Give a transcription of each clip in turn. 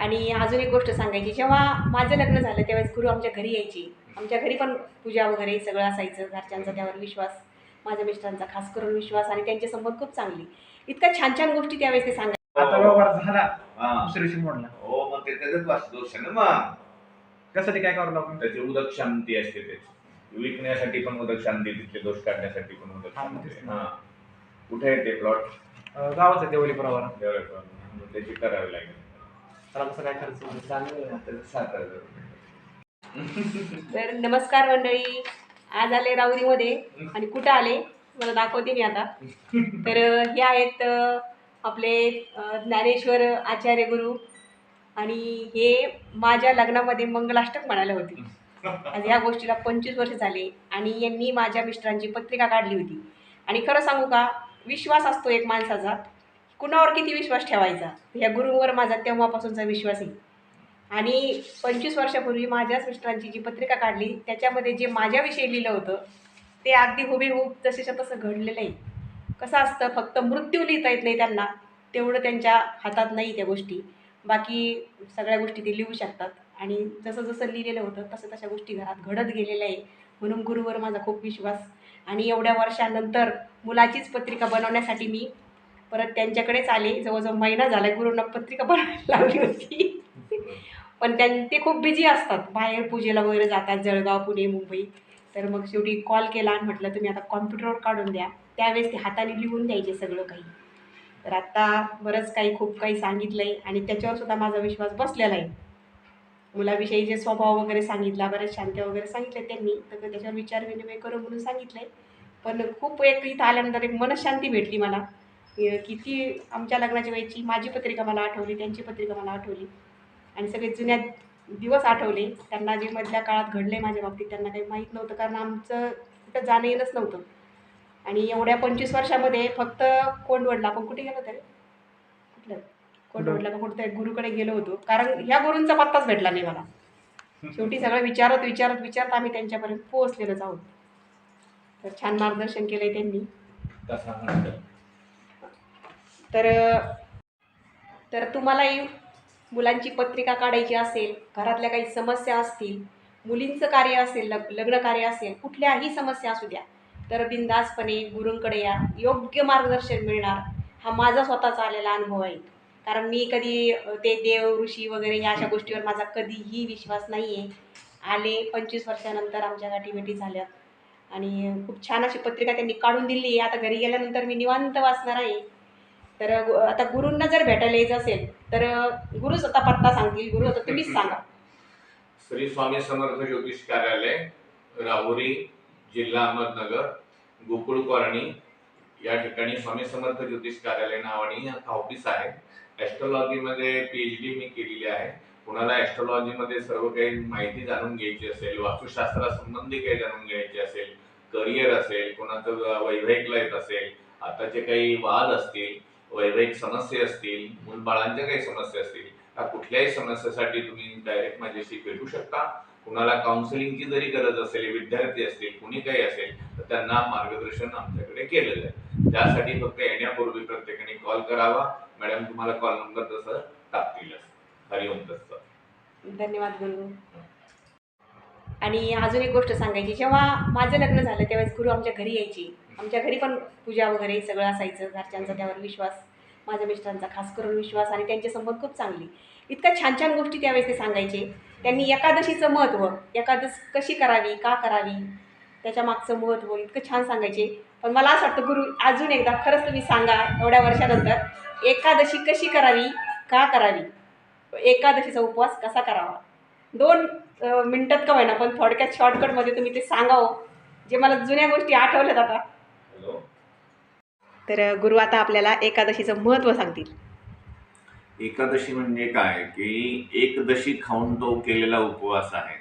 आणि अजून एक गोष्ट सांगायची जेव्हा माझं लग्न झालं त्यावेळेस गुरु आमच्या घरी यायची. आमच्या घरी पण पूजा वगैरे सगळं असायचं घरच्यांचा त्यावर विश्वास माझ्या मिस्टरांचा खास करून विश्वास आणि त्यांची संमत खूप चांगली. इतक्या छान छान गोष्टी त्यावेळेस ते सांगायचे. आता व्यवहार झाला. हा. दुसऱ्या दिवशी मोडला. हो मग ते त्याच्यात वास्तुदोष आहे ना मग त्यासाठी काय करावं लागून त्याची उदक शांती असते त्याची. विकण्यासाठी पण उदक शांती तिथले दोष काढण्यासाठी पण उदक हा, मग शांती. तेच ना. हा. कुठे आहे ते प्लॉट गावाचं आहे देवली प्रवारा. त्याची करावी लागेल. त्याला कसं काय खर्च. तर नमस्कार मंडळी. आज आले राऊरीमध्ये आणि कुठं आले? मला दाखवते मी आता. तर अ, हे आहेत अ, आपले अ, ज्ञानेश्वर आचार्य गुरु आणि हे माझ्या लग्नामध्ये मंगलाष्टक म्हणाले होते. आज ह्या गोष्टीला पंचवीस वर्ष झाले आणि यांनी माझ्या मिस्टरांची पत्रिका काढली होती. आणि खरं सांगू का विश्वास असतो एक माणसाचा. कुणावर किती विश्वास ठेवायचा? या गुरुवर माझा तेव्हापासूनचा विश्वास आहे. आणि पंचवीस वर्षापूर्वी माझ्याच मिस्टरांची जी पत्रिका काढली त्याच्यामध्ये जे माझ्याविषयी लिहिलं होतं ते अगदी हुबेहूब जसेच्या तसं घडलेलं आहे. कसं असतं फक्त मृत्यू लिहिता येत नाही त्यांना तेवढं त्यांच्या हातात नाही त्या गोष्टी. बाकी सगळ्या गोष्टी ते लिहू शकतात. आणि जसं जसं लिहिलेलं होतं तसं तशा गोष्टी घरात घडत गेलेल्या आहे. म्हणून गुरुवर माझा खूप विश्वास. आणि एवढ्या वर्षानंतर मुलाचीच पत्रिका बनवण्यासाठी मी परत त्यांच्याकडेच आले. जवळजवळ महिना झाला गुरुंना पत्रिका बनवायला लावली होती. पण त्यां ते खूप बिझी असतात. बाहेर पूजेला वगैरे जातात जळगाव पुणे मुंबई. तर मग शेवटी कॉल केला आणि म्हटलं तुम्ही आता कॉम्प्युटरवर काढून द्या. त्यावेळेस ते हाताने लिहून द्यायचे सगळं काही. तर आत्ता बरंच काही खूप काही सांगितलं आहे आणि त्याच्यावर सुद्धा माझा विश्वास बसलेला आहे. मुलाविषयी जे स्वभाव वगैरे सांगितला बऱ्याच शांत्या वगैरे सांगितल्या त्यांनी तर त्याच्यावर विचार विनिमय करू म्हणून सांगितलं आहे पण खूप एक इथं आल्यानंतर एक मनशांती भेटली मला. किती आमच्या लग्नाच्या वेळची माझी पत्रिका मला आठवली त्यांची पत्रिका मला आठवली. आणि सगळे जुन्या दिवस आठवले. त्यांना जे मधल्या काळात घडले माझ्या बाबतीत त्यांना काही माहीत नव्हतं कारण आमचं कुठं जाणं येणंच नव्हतं. आणि एवढ्या पंचवीस वर्षामध्ये फक्त कोंडवडला. आपण कुठे गेलो तरी कुठलं? कोंडवडला पण कुठं? गुरुकडे गेलो होतो. कारण ह्या गुरूंचा पत्ताच भेटला नाही मला. शेवटी सगळं विचारत विचारत विचारत आम्ही त्यांच्यापर्यंत पोहोचलेलोच आहोत तर छान मार्गदर्शन केलं आहे त्यांनी तर तर तुम्हालाही मुलांची पत्रिका काढायची असेल घरातल्या काही समस्या असतील मुलींचं कार्य असेल लग लग्न कार्य असेल कुठल्याही समस्या असू द्या तर बिंदासपणे गुरूंकडे या. योग्य मार्गदर्शन मिळणार. हा माझा स्वतःचा आलेला अनुभव आहे. कारण मी कधी ते देव ऋषी वगैरे या अशा गोष्टीवर माझा कधीही विश्वास नाही आहे आले पंचवीस वर्षानंतर आमच्या गाठीभेटी झाल्या. आणि खूप छान अशी पत्रिका त्यांनी काढून दिली आहे. आता घरी गेल्यानंतर मी निवांत वाचणार आहे. तर आता गुरूंना जर भेटायला यायचं असेल तर गुरुच आता पत्ता सांगतील. गुरु आता तुम्हीच सांगा. श्री स्वामी समर्थ ज्योतिष कार्यालय राहुरी जिल्हा अहमदनगर गोकुळ कॉलनी या ठिकाणी स्वामी समर्थ ज्योतिष कार्यालय नावाने ऑफिस आहे. ॲस्ट्रॉलॉजीमध्ये पी एच डी मी केलेली आहे. कुणाला ॲस्ट्रॉलॉजीमध्ये सर्व काही माहिती जाणून घ्यायची असेल वास्तुशास्त्रासंबंधी काही जाणून घ्यायची असेल करिअर असेल कोणाचं वैवाहिक लाईफ असेल आताचे काही वाद असतील वैवाहिक समस्या असतील मुलबाळांच्या काही समस्या असतील या कुठल्याही समस्येसाठी तुम्ही डायरेक्ट माझ्याशी भेटू शकता. कुणाला काउन्सिलिंगची जरी गरज असेल विद्यार्थी असतील कुणी काही असेल तर त्यांना मार्गदर्शन आमच्याकडे केलेलं आहे. त्यासाठी फक्त येण्यापूर्वी प्रत्येकाने कॉल करावा. मॅडम तुम्हाला कॉल नंबर तसं टाकतीलच. हरिओम तसं. धन्यवाद गुरु. आणि अजून एक गोष्ट सांगायची जेव्हा माझं लग्न झालं त्यावेळेस गुरु आमच्या घरी यायची. आमच्या घरी पण पूजा वगैरे सगळं असायचं. घरच्यांचा त्यावर विश्वास माझ्या मिस्टरांचा खास करून विश्वास आणि त्यांची खूप चांगली. इतक्या छान छान गोष्टी त्यावेळेस ते सांगायचे. त्यांनी एकादशीचं महत्त्व एकादश कशी करावी का करावी त्याच्या मागचं महत्त्व इतकं छान सांगायचे. पण मला असं वाटतं गुरु अजून एकदा खरंच तुम्ही सांगा एवढ्या वर्षानंतर एकादशी कशी करावी का करावी? एकादशीचा उपवास कसा करावा? दोन मिनटात का होईना पण थोडक्यात शॉर्टकटमध्ये तुम्ही ते सांगावं. जे मला जुन्या गोष्टी आठवल्यात आता. तर गुरु आता आपल्याला एकादशीचं महत्त्व सांगतील. एकादशी म्हणजे काय? की एकदशी खाऊन तो केलेला उपवास आहे.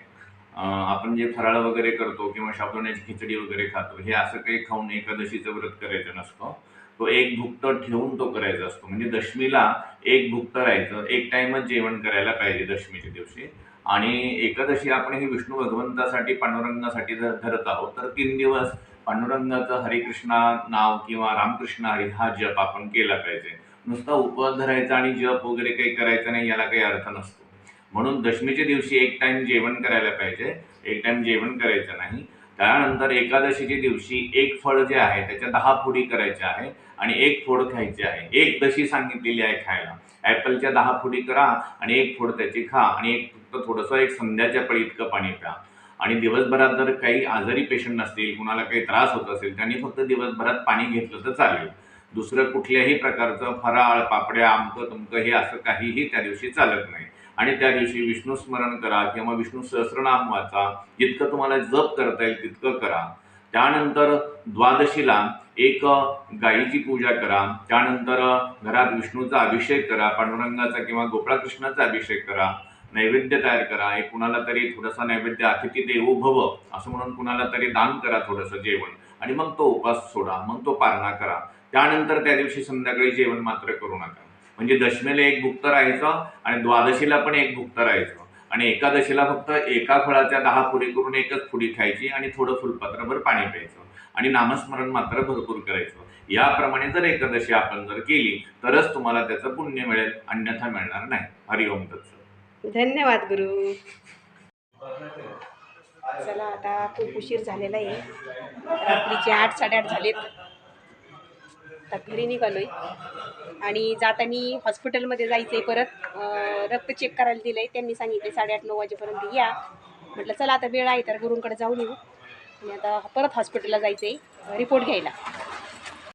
आपण जे फराळ वगैरे करतो किंवा साबुदाण्याची खिचडी वगैरे खातो हे असं काही खाऊन एकादशीचं व्रत करायचं नसतं. तो एक भुक्त ठेवून तो करायचा असतो. म्हणजे दशमीला एक भुक्त राहायचं एक टाइमच जेवण करायला पाहिजे दशमीच्या दिवशी. आणि एकादशी आपण ही विष्णू भगवंतासाठी पांडुरंगासाठी जर धरत आहोत तर तीन दिवस पांडुरंगाचं हरिकृष्णा नाव किंवा रामकृष्ण हरी हा जप आपण केला पाहिजे. नुसता उपवास धरायचा आणि जप वगैरे काही करायचं नाही याला काही अर्थ नसतो. म्हणून दशमीच्या दिवशी एक टाइम जेवण करायला पाहिजे. एक टाइम जेवण करायचं नाही. त्यानंतर एकादशीच्या दिवशी एक फळ जे आहे त्याच्या दहा फोडी करायच्या आहे आणि एक फोड खायची आहे. एक दशी सांगितलेली आहे खायला. ॲपलच्या दहा फोडी करा आणि एक फोड त्याची खा आणि एक फक्त थोडंसं एक संध्याच्या पळी इतकं पाणी प्या. आणि दिवसभरात जर काही आजारी पेशंट नसतील कुणाला काही त्रास होत असेल त्यांनी फक्त दिवसभरात पाणी घेतलं तर चालेल. दुसरं कुठल्याही प्रकारचं फराळ पापड्या आमकं तुमकं हे असं काहीही त्या दिवशी चालत नाही. आणि त्या दिवशी विष्णू स्मरण करा किंवा विष्णू सहस्रनाम वाचा. जितकं तुम्हाला जप करता येईल तितकं करा. त्यानंतर द्वादशीला एक गायीची पूजा करा. त्यानंतर घरात विष्णूचा अभिषेक करा पांडुरंगाचा किंवा गोपाळकृष्णाचा अभिषेक करा. नैवेद्य तयार करा एक कुणाला तरी थोडंसं नैवेद्य अतिथी देवो भव असं म्हणून कुणाला तरी दान करा थोडंसं जेवण. आणि मग तो उपास सोडा मग तो पारणा करा. त्यानंतर त्या दिवशी संध्याकाळी जेवण मात्र करू नका. म्हणजे दशमीला एक भुक्त राहायचं आणि द्वादशीला पण एक भुक्त राहायचं. आणि एकादशीला फक्त एका फळाच्या दहा फुडी करून एकच फुडी खायची आणि थोडं फुलपात्रभर पाणी प्यायचं. आणि नामस्मरण मात्र भरपूर करायचं. याप्रमाणे जर एकादशी आपण जर केली तरच तुम्हाला त्याचं पुण्य मिळेल अन्यथा मिळणार नाही. हरिओम तत्सत. धन्यवाद गुरु. चला आता खूप उशीर झालेला आहे. रात्रीचे आठ साडेआठ झालेत. आता घरी निघालोय. आणि जाताना हॉस्पिटलमध्ये जायचं आहे परत रक्त चेक करायला दिलं आहे त्यांनी सांगितले साडेआठ नऊ वाजेपर्यंत या. म्हटलं चला आता वेळ आहे तर गुरूंकडे जाऊन येऊ. आणि आता परत हॉस्पिटलला जायचं आहे रिपोर्ट घ्यायला.